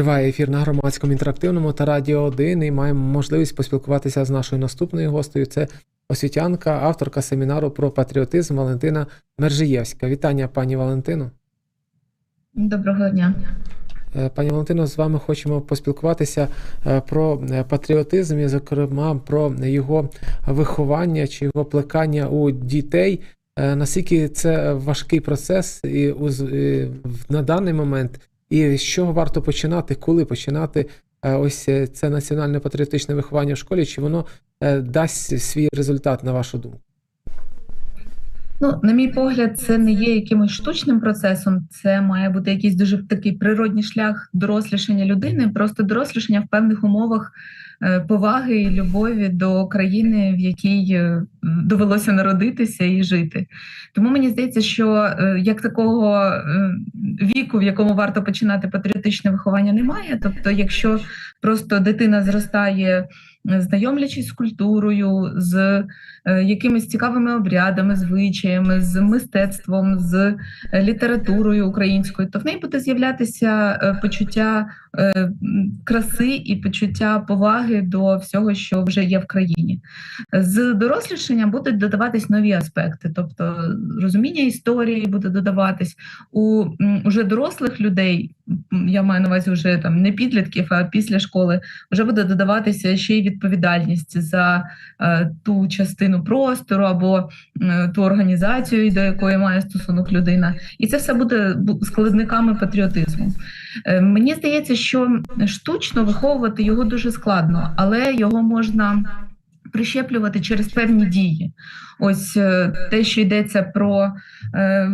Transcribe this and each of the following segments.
Триває ефір на громадському інтерактивному та Радіо 1 і маємо можливість поспілкуватися з нашою наступною гостею. Це освітянка, авторка семінару про патріотизм Валентина Мержиєвська. Вітання, пані Валентино. Доброго дня. Е, Пані Валентино, з вами хочемо поспілкуватися е, про е, патріотизм і, зокрема, про його виховання чи його плекання у дітей. Наскільки це важкий процес і на даний момент, і з чого варто починати, коли починати е, ось е, це національне патріотичне виховання в школі, чи воно е, дасть свій результат, на вашу думку? Ну, на мій погляд, це не є якимось штучним процесом. Це має бути якийсь дуже такий природній шлях дорослішання людини, просто дорослішання в певних умовах поваги і любові до країни, в якій е, довелося народитися і жити. Тому мені здається, що е, як такого е, віку, в якому варто починати патріотичне виховання, немає. Тобто, якщо просто дитина зростає, е, знайомлячись з культурою, з е, якимись цікавими обрядами, звичаями, з мистецтвом, з е, літературою українською, то в неї буде з'являтися е, почуття е, краси і почуття поваги до всього, що вже є в країні. З дорослішанням будуть додаватись нові аспекти, тобто розуміння історії буде додаватись у м, уже дорослих людей. Я маю на увазі вже там не підлітків, а після школи вже буде додаватися ще й відповідальність за е, ту частину простору або е, ту організацію, до якої має стосунок людина, і це все буде складниками патріотизму. Е, Мені здається, що штучно виховувати його дуже складно, але його можна прищеплювати через певні дії. Ось е, те, що йдеться про е,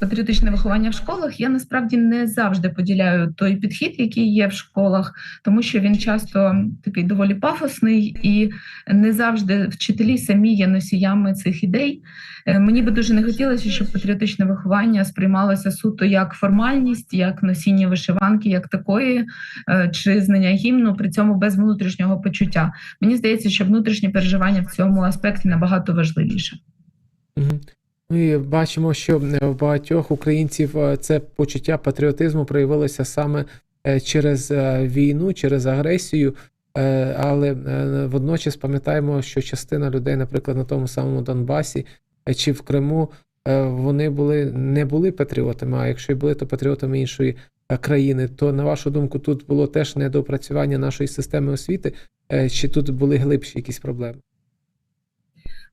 патріотичне виховання в школах, я насправді не завжди поділяю той підхід, який є в школах, тому що він часто такий доволі пафосний і не завжди вчителі самі є носіями цих ідей. Е, Мені би дуже не хотілося, щоб патріотичне виховання сприймалося суто як формальність, як носіння вишиванки, як такої, е, чи знання гімну, при цьому без внутрішнього почуття. Мені здається, що внутрішнє переживання в цьому аспекті набагато важливіше. Ми бачимо, що е, в багатьох українців це почуття патріотизму проявилося саме через війну, через агресію. Але водночас пам'ятаємо, що частина людей, наприклад, на тому самому Донбасі чи в Криму, е, вони були не були патріотами. А якщо й були, то патріотами іншої е, країни. То на вашу думку, тут було теж недоопрацювання нашої системи освіти, Е, чи тут були глибші якісь проблеми?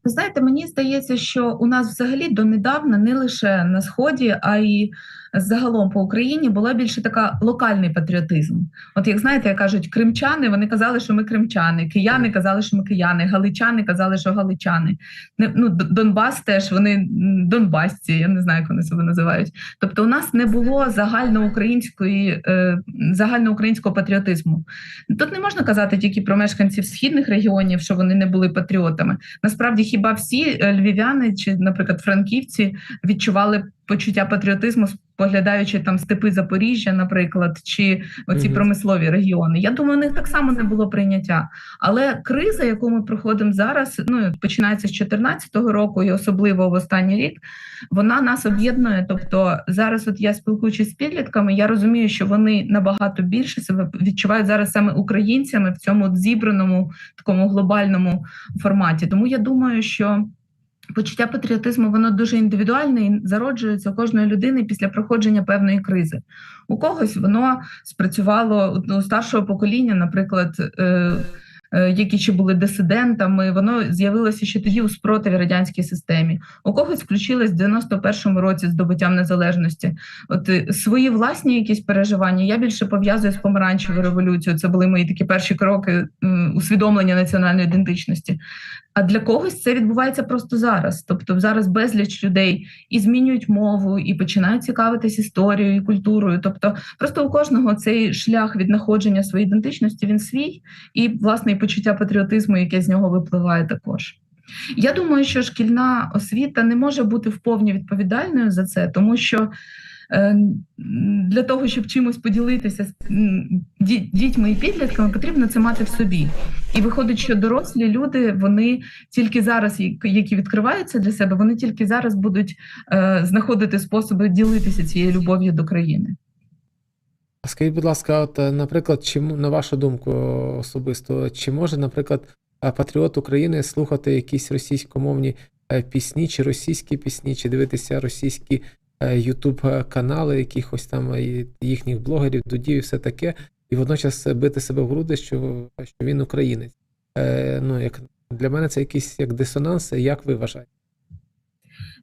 Ви знаєте, мені здається, що у нас взагалі донедавна не лише на сході, а й загалом по Україні була більше така локальний патріотизм. От як знаєте, як кажуть, кримчани, вони казали, що ми кримчани, кияни казали, що ми кияни, галичани казали, що галичани. Не- Ну, Донбас теж вони донбасці, я не знаю, як вони себе називають. Тобто, у нас не було загальноукраїнської е, загальноукраїнського патріотизму. Тут не можна казати тільки про мешканців східних регіонів, що вони не були патріотами. Насправді, хіба всі е, львів'яни чи, наприклад, франківці відчували почуття патріотизму, споглядаючи там степи Запоріжжя, наприклад, чи оці промислові регіони. Я думаю, у них так само не було прийняття. Але криза, яку ми проходимо зараз, ну починається з 2014 року, і особливо в останній рік, вона нас об'єднує. Тобто, зараз, от я спілкуючись з підлітками, я розумію, що вони набагато більше себе відчувають зараз саме українцями в цьому зібраному такому глобальному форматі. Тому я думаю, що. Почуття патріотизму воно дуже індивідуальне і зароджується у кожної людини після проходження певної кризи. У когось воно спрацювало у старшого покоління, наприклад, е, е, які ще були дисидентами, воно з'явилося ще тоді у спротиві радянській системі. У когось включилось в 91-му році з незалежності. От е, свої власні якісь переживання я більше пов'язую з помаранчевою революцією. Це були мої такі перші кроки усвідомлення національної ідентичності. А для когось це відбувається просто зараз. Тобто зараз безліч людей і змінюють мову, і починають цікавитись історією і культурою. Тобто, просто у кожного цей шлях віднаходження своєї ідентичності він свій, і власне і почуття патріотизму, яке з нього випливає також. Я думаю, що шкільна освіта не може бути вповні відповідальною за це, тому що для того, щоб чимось поділитися з дітьми і підлітками, потрібно це мати в собі. І виходить, що дорослі люди вони тільки зараз, які- відкриваються для себе, вони тільки зараз будуть е, знаходити способи ділитися цією любов'ю до країни. Скажіть, будь ласка, от, е, наприклад, чи на вашу думку особисто, чи може, наприклад, е, патріот України слухати якісь російськомовні е, пісні, чи російські пісні, чи дивитися російські Ютуб канали якихось там е, їхніх блогерів, дудів і все таке, і водночас бити себе в груди, що, що він українець? Е, ну, як для мене це якийсь як дисонанс, як ви вважаєте?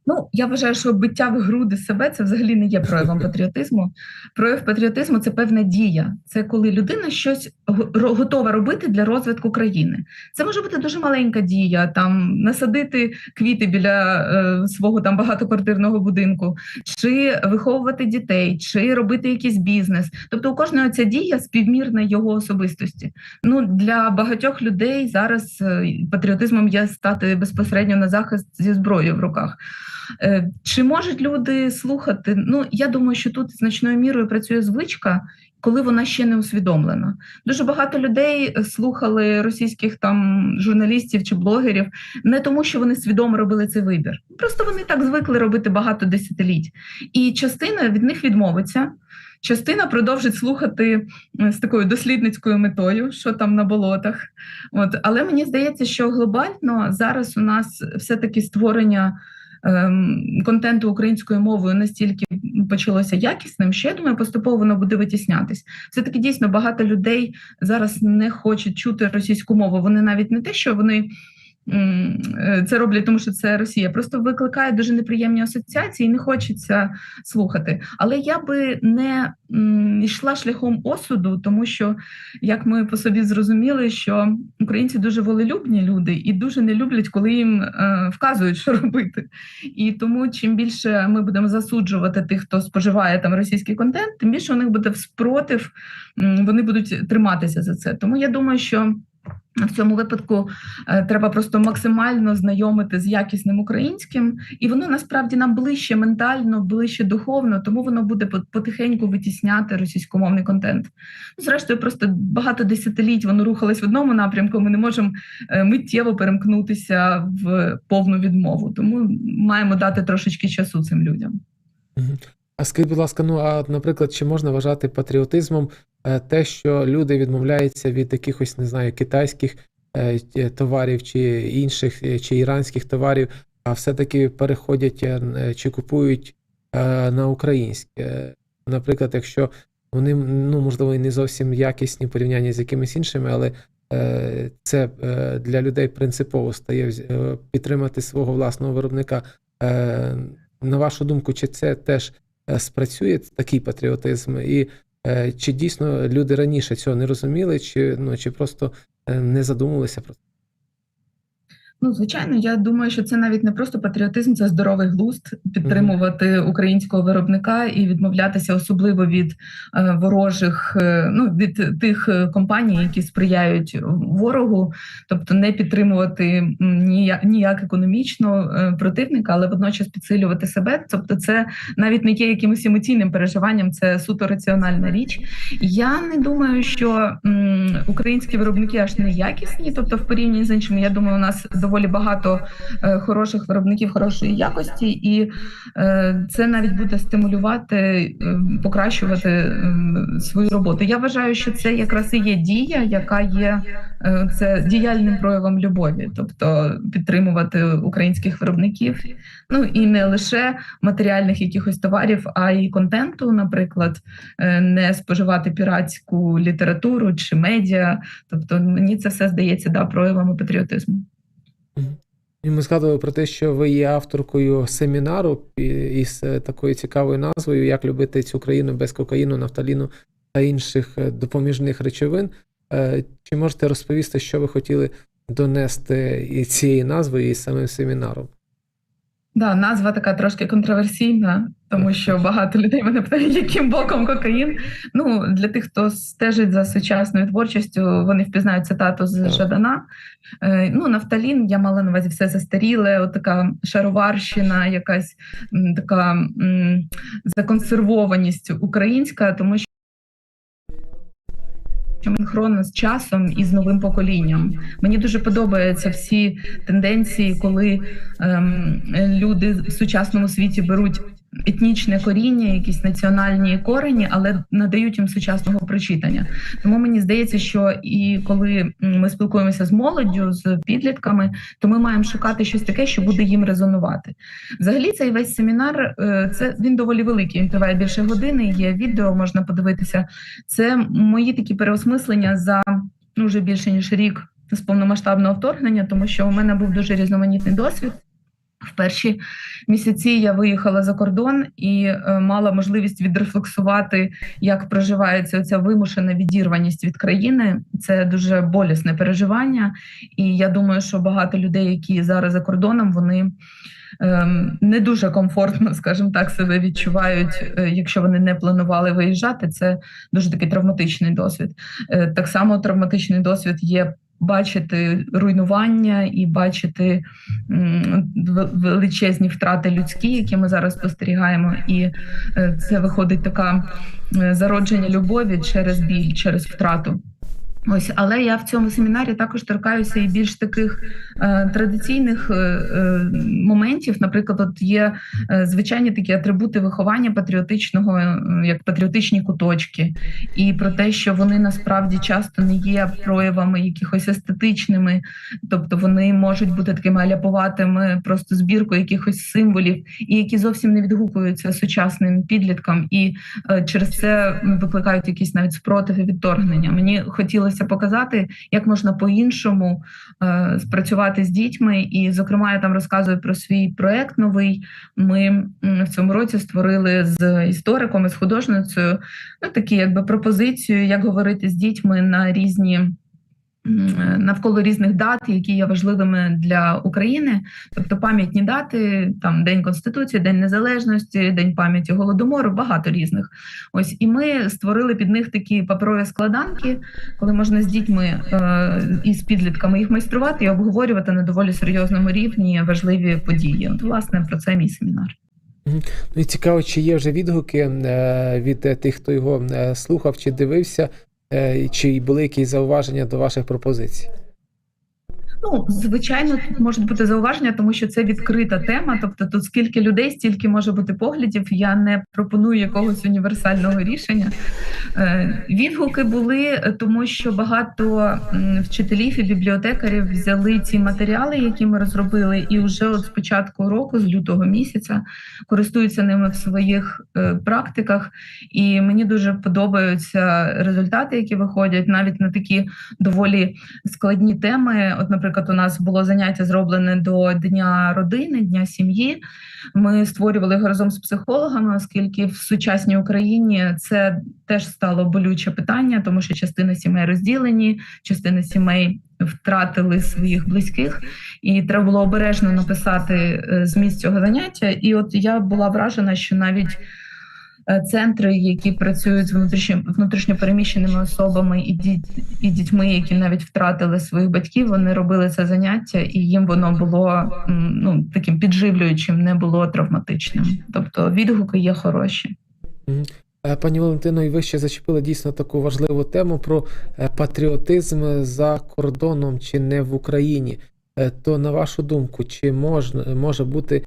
Ну, я вважаю, що биття в груди себе це взагалі не є проявом патріотизму. Прояв патріотизму це певна дія. Це коли людина щось го- готова робити для розвитку країни. Це може бути дуже маленька дія, там насадити квіти біля е, свого там багатоквартирного будинку, чи виховувати дітей, чи робити якийсь бізнес. Тобто у кожного ця дія співмірна його особистості. Ну для багатьох людей зараз е, патріотизмом є стати безпосередньо на захист зі зброєю в руках. Е, Чи можуть люди слухати? Ну я думаю, що тут значною мірою працює звичка, коли вона ще не усвідомлена. Дуже багато людей е, слухали російських там журналістів чи блогерів не тому, що вони свідомо робили цей вибір. Просто вони так звикли робити багато десятиліть, і частина від них відмовиться. Частина продовжить слухати е, з такою дослідницькою метою, що там на болотах. От, але мені здається, що глобально зараз у нас все-таки створення ем, контенту українською мовою настільки почалося якісним, що я думаю, поступово воно буде витіснятись. Все таки дійсно багато людей зараз не хочуть чути російську мову. Вони навіть не те, що вони. Е, Це роблять, тому що це Росія. Просто викликає дуже неприємні асоціації, і не хочеться слухати. Але я би не йшла шляхом осуду, тому що, як ми по собі зрозуміли, що українці дуже волелюбні люди і дуже не люблять, коли їм е, вказують, що робити. І тому, чим більше ми будемо засуджувати тих, хто споживає там російський контент, тим більше у них буде спротив, вони будуть триматися за це. Тому я думаю, що. В цьому випадку е, треба просто максимально знайомити з якісним українським, і воно насправді нам ближче ментально, ближче духовно, тому воно буде потихеньку витісняти російськомовний контент. Ну, Зрештою, просто багато десятиліть воно рухалось в одному напрямку. Ми не можемо е, миттєво перемкнутися в повну відмову. Тому маємо дати трошечки часу цим людям. А скажіть, будь ласка, ну а наприклад, чи можна вважати патріотизмом те, що люди відмовляються від якихось, не знаю, китайських е, товарів чи інших, е, чи іранських товарів, а все-таки переходять е, е, чи купують е, на українське? Е, Наприклад, якщо вони, ну, можливо, і не зовсім якісні в порівнянні з якимись іншими, але е, це е, для людей принципово стає е, підтримати свого власного виробника. Е, На вашу думку, чи це теж е, спрацює такий патріотизм, і е, чи дійсно люди раніше цього не розуміли, чи, ну, чи просто е, не задумувалися про це? Ну, звичайно, я думаю, що це навіть не просто патріотизм, це здоровий глузд підтримувати українського виробника і відмовлятися особливо від е, ворожих, е, ну від тих е, компаній, які сприяють ворогу, тобто не підтримувати ніяк, ніяк економічно е, противника, але водночас підсилювати себе. Тобто, це навіть не є якимось емоційним переживанням, це суто раціональна річ. Я не думаю, що м, українські виробники аж не якісні, тобто в порівнянні з іншими, я думаю, у нас доволі багато е, хороших виробників хорошої якості, і е, це навіть буде стимулювати, е, покращувати свою роботу. Я вважаю, що це якраз і є дія, яка є це діяльним проявом любові, тобто підтримувати українських виробників. Ну і не лише матеріальних якихось товарів, а й контенту, наприклад, не споживати піратську літературу чи медіа. Тобто, мені це все здається да, проявами патріотизму. І ми згадували про те, що ви є авторкою семінару із е, такою цікавою назвою Як любити цю країну без кокаїну, нафталіну та інших е, допоміжних речовин. Е, Чи можете розповісти, що ви хотіли донести і цією назвою і самим семінаром? Да, назва така трошки контроверсійна, тому що багато людей мене питають, яким боком кокаїн. Ну для тих, хто стежить за сучасною творчістю, вони впізнають цитату з Жадана. Е, ну, нафталін, я мала на увазі все застаріле, от така шароварщина, якась така законсервованість українська, тому що. Синхронно з часом і з новим поколінням. Мені дуже подобаються всі тенденції, коли ем, люди в сучасному світі беруть етнічне коріння, якісь національні корені, але надають їм сучасного прочитання. Тому мені здається, що і коли ми спілкуємося з молоддю, з підлітками, то ми маємо шукати щось таке, що буде їм резонувати. Взагалі, цей весь семінар е, це він доволі великий. Він триває більше години. Є відео, можна подивитися. Це мої такі переосмислення за ну, вже більше ніж рік з повномасштабного вторгнення, тому що у мене був дуже різноманітний досвід. В перші місяці я виїхала за кордон і е, мала можливість відрефлексувати, як проживається ця вимушена відірваність від країни. Це дуже болісне переживання. І я думаю, що багато людей, які зараз за кордоном, вони ем, не дуже комфортно, скажімо так, себе відчувають, е, якщо вони не планували виїжджати. Це дуже такий травматичний досвід. Е, Так само травматичний досвід є. Бачити руйнування і бачити величезні втрати людські, які ми зараз спостерігаємо, і е, це виходить така е, зародження любові через біль, через втрату. Ось, але я в цьому семінарі також торкаюся і більш таких е, традиційних е, е, моментів. Наприклад, от є е, звичайні такі атрибути виховання патріотичного, е, як патріотичні куточки, і про те, що вони насправді часто не є проявами якихось естетичними, тобто вони можуть бути такими аляповатими, просто збіркою якихось символів, і які зовсім не відгукуються сучасним підліткам, і е, через це викликають якісь навіть спротив і відторгнення. Мені хотілося показати, як можна по-іншому е, спрацювати з дітьми. І, зокрема, я там розказую про свій проект новий. Ми в цьому році створили з істориком і з художницею ну, такі якби пропозицію, як говорити з дітьми на різні. М, Навколо різних дат, які є важливими для України, тобто пам'ятні дати, там День Конституції, День Незалежності, День пам'яті голодомору, багато різних. Ось і ми створили під них такі паперові складанки, коли можна з дітьми е, і з підлітками їх майструвати і обговорювати на доволі серйозному рівні важливі події. От, власне, про це мій семінар. Ну і цікаво, чи є вже відгуки е, від е, тих, хто його е, слухав чи дивився, е, чи були якісь зауваження до ваших пропозицій? Ну, звичайно, тут можуть бути зауваження, тому що це відкрита тема. Тобто, тут скільки людей, стільки може бути поглядів. Я не пропоную якогось універсального рішення. Е, Відгуки були, тому що багато вчителів і бібліотекарів взяли ці матеріали, які ми розробили, і вже от з початку року, з лютого місяця, користуються ними в своїх е, практиках. І мені дуже подобаються результати, які виходять, навіть на такі доволі складні теми. От, наприклад, у нас було заняття зроблене до Дня родини, Дня сім'ї. Ми створювали його разом з психологами, оскільки в сучасній Україні це теж стало болюче питання, тому що частина сімей розділені, частина сімей втратили своїх близьких, і треба було обережно написати е, зміст цього заняття. І от я була вражена, що навіть центри, які працюють з внутрішньо внутрішньопереміщеними особами і діт, і дітьми, які навіть втратили своїх батьків, вони робили це заняття, і їм воно було ну таким підживлюючим, не було травматичним. Тобто відгуки є хороші. Е, Пані Валентино, і ви ще зачепили дійсно таку важливу тему про е, патріотизм за кордоном чи не в Україні. Е, То, на вашу думку, чи можна, може бути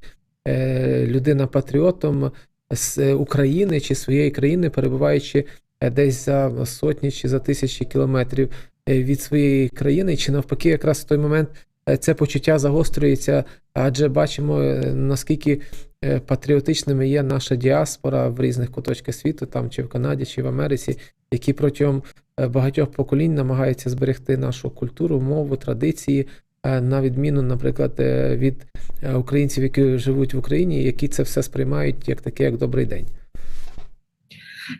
е, людина патріотом з України чи своєї країни, перебуваючи е, десь за сотні чи за тисячі кілометрів е, від своєї країни, чи навпаки, якраз в той момент е, це почуття загострюється, адже бачимо, наскільки патріотичними є наша діаспора в різних куточках світу, там чи в Канаді, чи в Америці, які протягом багатьох поколінь намагаються зберегти нашу культуру, мову, традиції, на відміну, наприклад, е, від е, українців, які живуть в Україні, які це все сприймають як таке, як добрий день.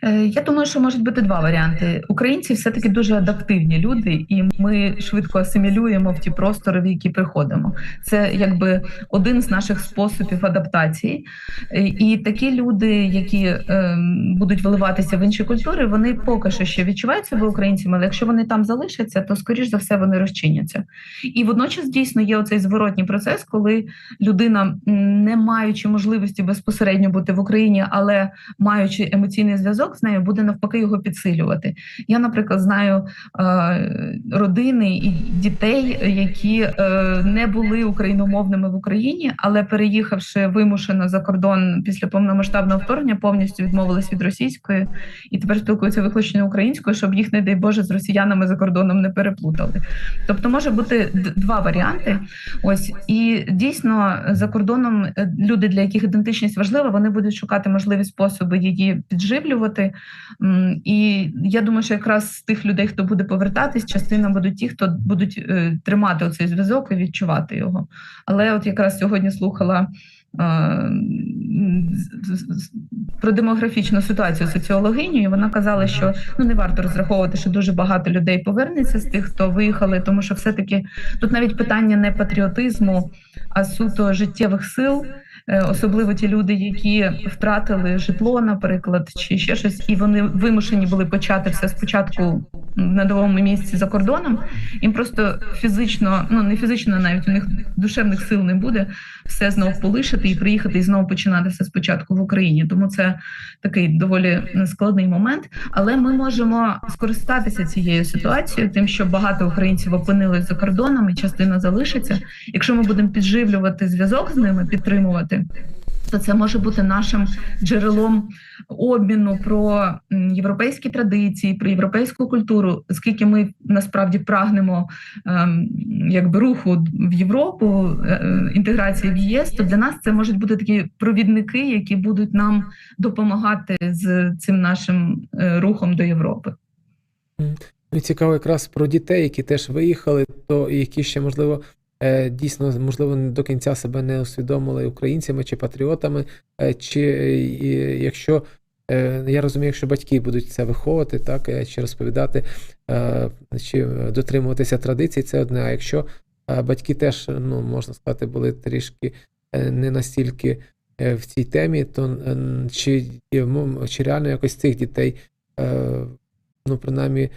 Е, Я думаю, що можуть бути два варіанти. Українці все-таки дуже адаптивні люди, і ми швидко асимілюємо в ті простори, в які приходимо. Це якби один з наших способів адаптації. Е, І такі люди, які е, будуть виливатися в інші культури, вони поки що ще відчувають себе українцями, але якщо вони там залишаться, то скоріш за все вони розчиняться. І водночас дійсно є оцей зворотній процес, коли людина, не маючи можливості безпосередньо бути в Україні, але маючи емоційний зв'язок зв'язок з нею, буде навпаки його підсилювати. Я, наприклад, знаю е, родини і дітей, які е, не були україномовними в Україні, але переїхавши вимушено за кордон після повномасштабного вторгнення, повністю відмовились від російської і тепер спілкуються виключно українською, щоб їх, не дай Боже, з росіянами за кордоном не переплутали. Тобто може бути два варіанти. Ось і дійсно за кордоном е, люди, для яких ідентичність важлива, вони будуть шукати можливі способи її підживлювати. М, І я думаю, що якраз з тих людей, хто буде повертатись, частина будуть ті, хто будуть е, тримати оцей зв'язок і відчувати його. Але от якраз сьогодні слухала. е, Про демографічну ситуацію соціологиню, і вона казала, що ну не варто розраховувати, що дуже багато людей повернеться з тих, хто виїхали, тому що все-таки тут навіть питання не патріотизму, а суто життєвих сил, особливо ті люди, які втратили житло, наприклад, чи ще щось, і вони вимушені були почати все спочатку на новому місці за кордоном. Їм просто фізично, ну не фізично, навіть у них душевних сил не буде все знову полишити і приїхати і знову починати все спочатку в Україні. Тому це такий доволі складний момент. Але ми можемо скористатися цією ситуацією, тим, що багато українців опинились за кордоном і частина залишиться. Якщо ми будемо підживлювати зв'язок з ними, підтримувати. То це може бути нашим джерелом обміну про європейські традиції, про європейську культуру, оскільки ми насправді прагнемо ем, якби руху в Європу, е, е, інтеграції в ЄС, то для нас це можуть бути такі провідники, які будуть нам допомагати з цим нашим е, рухом до Європи. Ну, цікаво якраз про дітей, які теж виїхали, то які ще, можливо, дійсно, можливо, до кінця себе не усвідомили українцями чи патріотами, е, чи е, якщо. е, Я розумію, якщо батьки будуть це виховувати, так, е, чи розповідати, е, чи дотримуватися традицій, це одне. А якщо е, батьки теж, ну, можна сказати, були трішки е, не настільки е, в цій темі, то е, чи, чи реально якось цих дітей, е, ну, принаймні, е,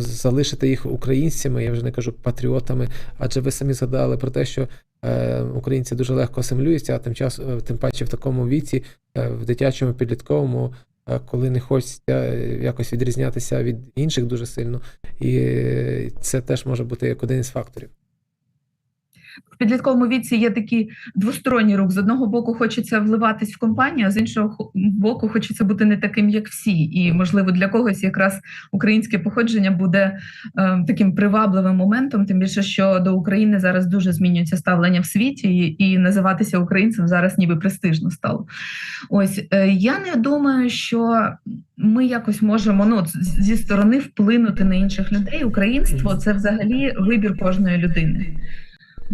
залишити їх українцями, я вже не кажу патріотами, адже ви самі згадали про те, що е, українці дуже легко асимілюються, а тим часом, тим паче в такому віці, е, в дитячому підлітковому, е, коли не хочеться е, якось відрізнятися від інших дуже сильно, і е, це теж може бути як один із факторів. В підлітковому віці є такий двосторонній рух. З одного боку, хочеться вливатись в компанію, а з іншого боку, хочеться бути не таким, як всі. І можливо для когось якраз українське походження буде е, таким привабливим моментом. Тим більше, що до України зараз дуже змінюється ставлення в світі, і, і називатися українцем зараз ніби престижно стало. Ось е, я не думаю, що ми якось можемо ну зі сторони вплинути на інших людей. Українство це взагалі вибір кожної людини.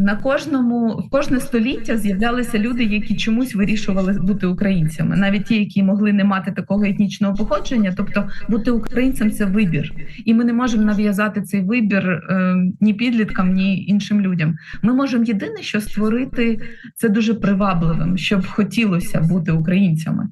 На кожному в кожне століття з'являлися люди, які чомусь вирішували бути українцями, навіть ті, які могли не мати такого етнічного походження. Тобто, бути українцем це вибір, і ми не можемо нав'язати цей вибір е, ні підліткам, ні іншим людям. Ми можемо єдине, що створити це дуже привабливим, щоб хотілося бути українцями.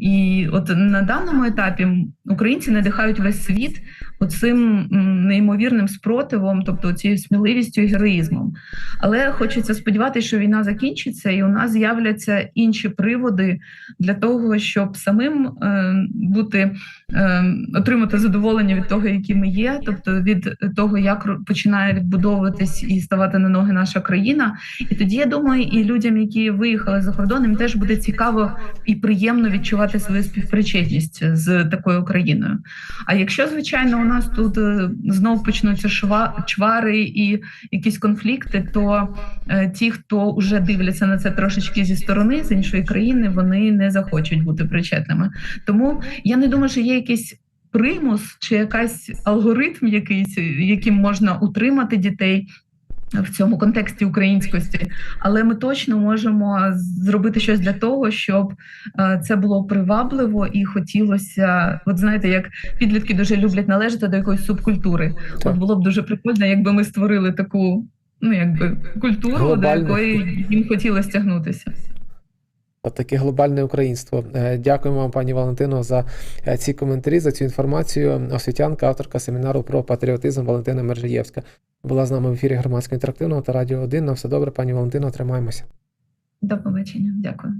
І от на даному етапі українці надихають весь світ оцим неймовірним спротивом, тобто цією сміливістю і героїзмом. Але хочеться сподіватися, що війна закінчиться, і у нас з'являться інші приводи для того, щоб самим е, бути е, отримати задоволення від того, які ми є, тобто від того, як починає відбудовуватись і ставати на ноги наша країна. І тоді я думаю, і людям, які виїхали за кордон, їм теж буде цікаво і приємно відчувати свою співпричетність з такою країною. А якщо, звичайно, нас тут е, знов почнуться чвари і якісь конфлікти, то е, ті, хто вже дивляться на це трошечки зі сторони, з іншої країни, вони не захочуть бути причетними. Тому я не думаю, що є якийсь примус чи якась алгоритм, якийсь, яким можна утримати дітей. В цьому контексті українськості, але ми точно можемо зробити щось для того, щоб е, це було привабливо і хотілося. От знаєте, як підлітки дуже люблять належати до якоїсь субкультури. Так. От було б дуже прикольно, якби ми створили таку, ну якби культуру, Глобальний. до якої їм хотілося тягнутися. Таке глобальне українство. Е, Дякуємо вам, пані Валентино, за е, ці коментарі, за цю інформацію. Освітянка, авторка семінару про патріотизм Валентина Мержиєвська була з нами в ефірі громадського інтерактивного та радіо 1. На все добре, пані Валентино, тримаємося. До побачення. Дякую.